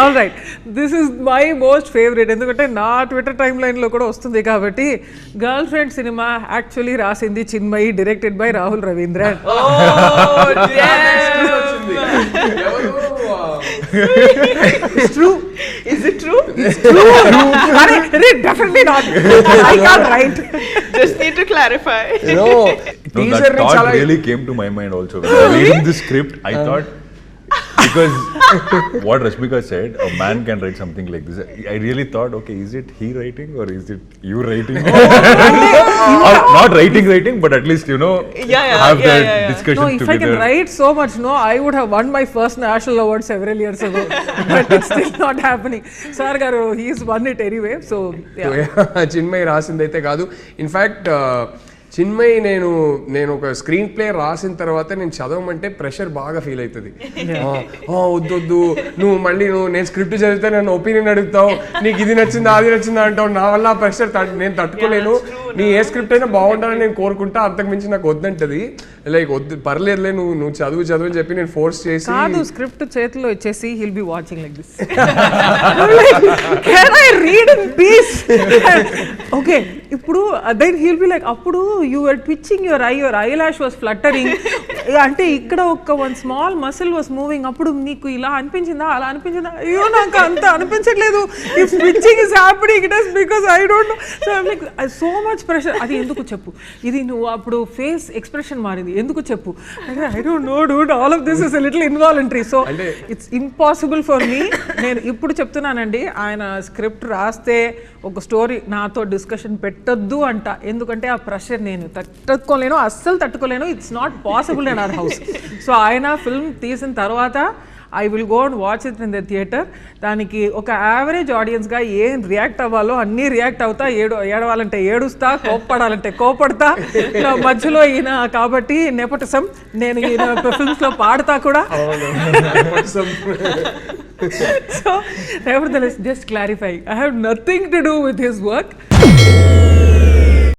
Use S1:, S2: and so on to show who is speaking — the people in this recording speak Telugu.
S1: All right this is my most favourite ఎందుకంటే నా ట్విట్టర్ టైమ్ లైన్లో కూడా వస్తుంది కాబట్టి గర్ల్ ఫ్రెండ్ సినిమా యాక్చువల్లీ రాసింది Chinmayi directed by Rahul Ravindran true
S2: Is it true?
S1: అరే definitely not I can't write
S2: Just need to clarify.
S3: No,
S4: No,
S3: teaser
S4: that
S3: ని
S4: thought
S3: చాలా
S4: really came to my mind also. When I was reading the script, I thought because what Rashmika said, a man can write something like this. I really thought, okay, is it he writing or is it you writing? or not writing, writing, but at least you know
S2: Yeah, yeah,
S4: have
S2: yeah,
S4: that
S2: yeah, yeah.
S4: discussion
S1: No, if I
S4: together.
S1: can write so much, no, I would have won my first national award several years ago. but it's still not happening. Sir Garu, he's won it anyway. So, yeah.
S3: Chinmayi రాసింది అయితే కాదు ఇన్ఫ్యాక్ట్ చిన్మయి నేను నేను ఒక స్క్రీన్ ప్లే రాసిన తర్వాత నేను చదవమంటే ప్రెషర్ బాగా ఫీల్ అవుతుంది. వద్దు వద్దు. నువ్వు మళ్ళీ నువ్వు నేను స్క్రిప్ట్ చదివితే నన్ను ఒపీనియన్ అడుగుతావు. నీకు ఇది నచ్చిందా అది నచ్చిందా అంటావు. నా వల్ల ఆ ప్రెషర్ నేను తట్టుకోలేను. నీ ఏ స్క్రిప్ట్ అయినా బాగుండాలని నేను కోరుకుంటా. అంతకు మించి నాకు వద్దంటది. లైక్ వద్దు పర్లేదులే నువ్వు నువ్వు చదువు చదువు అని చెప్పి నేను ఫోర్స్ చేసి
S1: కాదు స్క్రిప్ట్ చేతిలో ఇచ్చేసి he'll be watching like this can I read in peace okay ఇప్పుడు దెన్ హిల్ బి లైక్ అప్పుడు you are twitching your eye your eyelash was fluttering అంటే ఇక్కడ ఒక one small muscle was moving అప్పుడు నీకు ఇలా అనిపించిందా? అలా అనిపించిందా? అయ్యో నాకు అంత అనిపించట్లేదు. ఈ twitching is happening it is because I don't know so like so much pressure అది ఎందుకు చెప్పు? ఇది నువ్వు అప్పుడు ఫేస్ ఎక్స్ప్రెషన్ మారింది. ఎందుకు చెప్పు? I don't know dude all of this is little involuntary so it's impossible for me నేను ఇప్పుడు చెప్తున్నానండి. ఆయన స్క్రిప్ట్ రాస్తే ఒక స్టోరీ నాతో డిస్కషన్ పెట్టొద్దు అంట. ఎందుకంటే ఆ ప్రెషర్ నేను తట్టుకోలేను. అస్సలు తట్టుకోలేను. It's not possible in our house so ఆయన ఫిల్మ్ తీసిన తర్వాత I will go and watch it in the theatre దానికి ఒక యావరేజ్ ఆడియన్స్గా ఏం రియాక్ట్ అవ్వాలో అన్నీ రియాక్ట్ అవుతా ఏడు ఏడవాలంటే ఏడుస్తా కోప్పడాలంటే కోపడతా. మధ్యలో ఈయన కాబట్టి నెపటిసం నేను ఈయన ఫిల్మ్స్లో పాడతా కూడా. So never just clarify I have nothing to do with his work